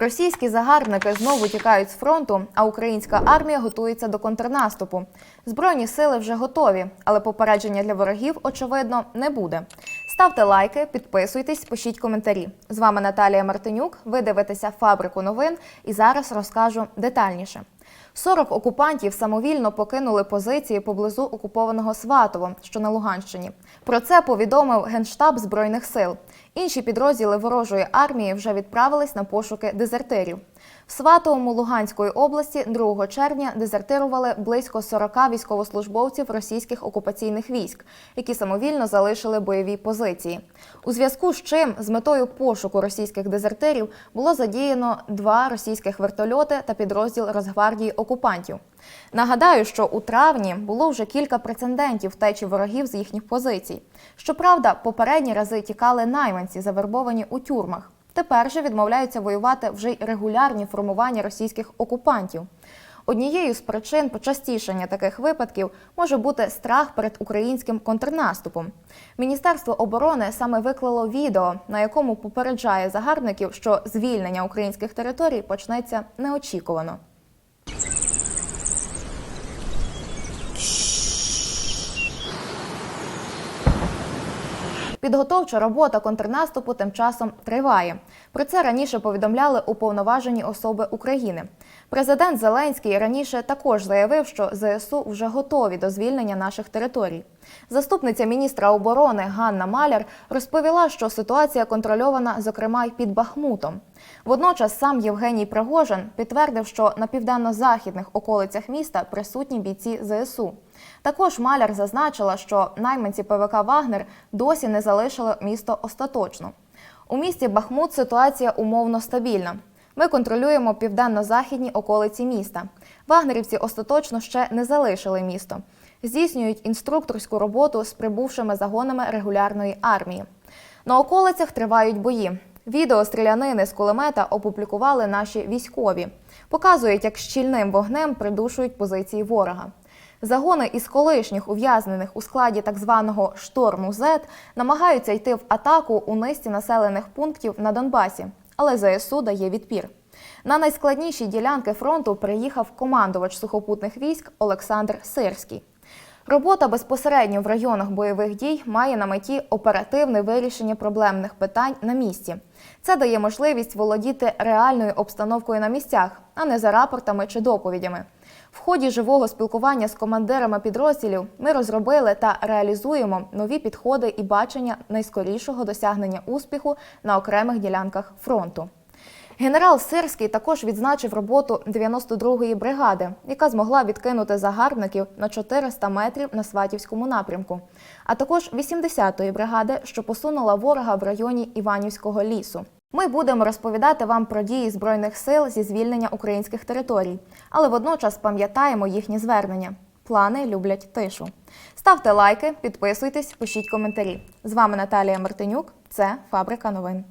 Російські загарбники знову тікають з фронту, а українська армія готується до контрнаступу. Збройні сили вже готові, але попередження для ворогів, очевидно, не буде. Ставте лайки, підписуйтесь, пишіть коментарі. З вами Наталія Мартинюк. Ви дивитеся фабрику новин і зараз розкажу детальніше. 40 окупантів самовільно покинули позиції поблизу окупованого Сватово, що на Луганщині. Про це повідомив Генштаб Збройних сил. Інші підрозділи ворожої армії вже відправились на пошуки дезертирів. В Сватовому Луганської області 2 червня дезертирували близько 40 військовослужбовців російських окупаційних військ, які самовільно залишили бойові позиції. У зв'язку з чим з метою пошуку російських дезертирів було задіяно два російських вертольоти та підрозділ Росгвардії окупантів. Нагадаю, що у травні було вже кілька прецедентів втечі ворогів з їхніх позицій. Щоправда, попередні рази тікали найманці, завербовані у тюрмах. Тепер же відмовляються воювати вже й регулярні формування російських окупантів. Однією з причин почастішення таких випадків може бути страх перед українським контрнаступом. Міністерство оборони саме виклало відео, на якому попереджає загарбників, що звільнення українських територій почнеться неочікувано. Підготовча робота контрнаступу тим часом триває. Про це раніше повідомляли уповноважені особи України. Президент Зеленський раніше також заявив, що ЗСУ вже готові до звільнення наших територій. Заступниця міністра оборони Ганна Маляр розповіла, що ситуація контрольована, зокрема, й під Бахмутом. Водночас сам Євгеній Пригожин підтвердив, що на південно-західних околицях міста присутні бійці ЗСУ. Також Маляр зазначила, що найманці ПВК Вагнер досі не залишили місто остаточно. У місті Бахмут ситуація умовно стабільна. Ми контролюємо південно-західні околиці міста. Вагнерівці остаточно ще не залишили місто. Здійснюють інструкторську роботу з прибувшими загонами регулярної армії. На околицях тривають бої. Відео стрілянини з кулемета опублікували наші військові. Показують, як щільним вогнем придушують позиції ворога. Загони із колишніх ув'язнених у складі так званого шторму Z намагаються йти в атаку у низці населених пунктів на Донбасі, але ЗСУ дає відпір. На найскладніші ділянки фронту приїхав командувач сухопутних військ Олександр Сирський. Робота безпосередньо в районах бойових дій має на меті оперативне вирішення проблемних питань на місці. Це дає можливість володіти реальною обстановкою на місцях, а не за рапортами чи доповідями. В ході живого спілкування з командирами підрозділів ми розробили та реалізуємо нові підходи і бачення найскорішого досягнення успіху на окремих ділянках фронту. Генерал Сирський також відзначив роботу 92-ї бригади, яка змогла відкинути загарбників на 400 метрів на Сватівському напрямку, а також 80-ї бригади, що посунула ворога в районі Іванівського лісу. Ми будемо розповідати вам про дії збройних сил зі звільнення українських територій, але водночас пам'ятаємо їхні звернення. Плани люблять тишу. Ставте лайки, підписуйтесь, пишіть коментарі. З вами Наталія Мартинюк. Це Фабрика новин.